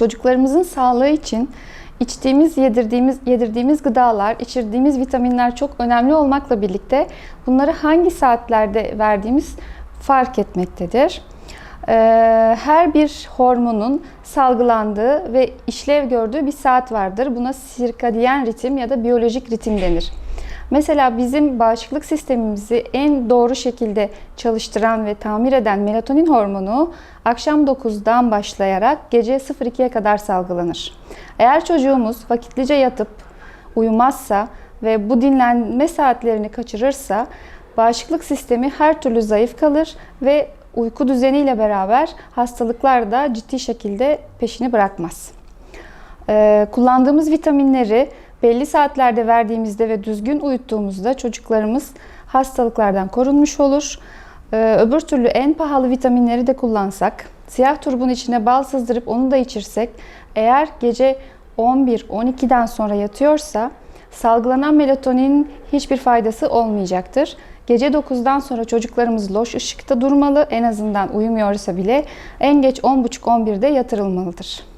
Çocuklarımızın sağlığı için içtiğimiz, yedirdiğimiz, yedirdiğimiz gıdalar, içirdiğimiz vitaminler çok önemli olmakla birlikte bunları hangi saatlerde verdiğimiz fark etmektedir. Ee, Her bir hormonun salgılandığı ve işlev gördüğü bir saat vardır. Buna sirkadiyen ritim ya da biyolojik ritim denir. Mesela bizim bağışıklık sistemimizi en doğru şekilde çalıştıran ve tamir eden melatonin hormonu akşam 9'dan başlayarak gece 02'ye kadar salgılanır. Eğer çocuğumuz vakitlice yatıp uyumazsa ve bu dinlenme saatlerini kaçırırsa bağışıklık sistemi her türlü zayıf kalır ve uyku düzeniyle beraber hastalıklar da ciddi şekilde peşini bırakmaz. Ee, kullandığımız vitaminleri belli saatlerde verdiğimizde ve düzgün uyuttuğumuzda çocuklarımız hastalıklardan korunmuş olur. Ee, öbür türlü en pahalı vitaminleri de kullansak, siyah turbun içine bal sızdırıp onu da içirsek, eğer gece 11-12'den sonra yatıyorsa salgılanan melatonin hiçbir faydası olmayacaktır. Gece 9'dan sonra çocuklarımız loş ışıkta durmalı. En azından uyumuyorsa bile en geç 10.30-11'de yatırılmalıdır.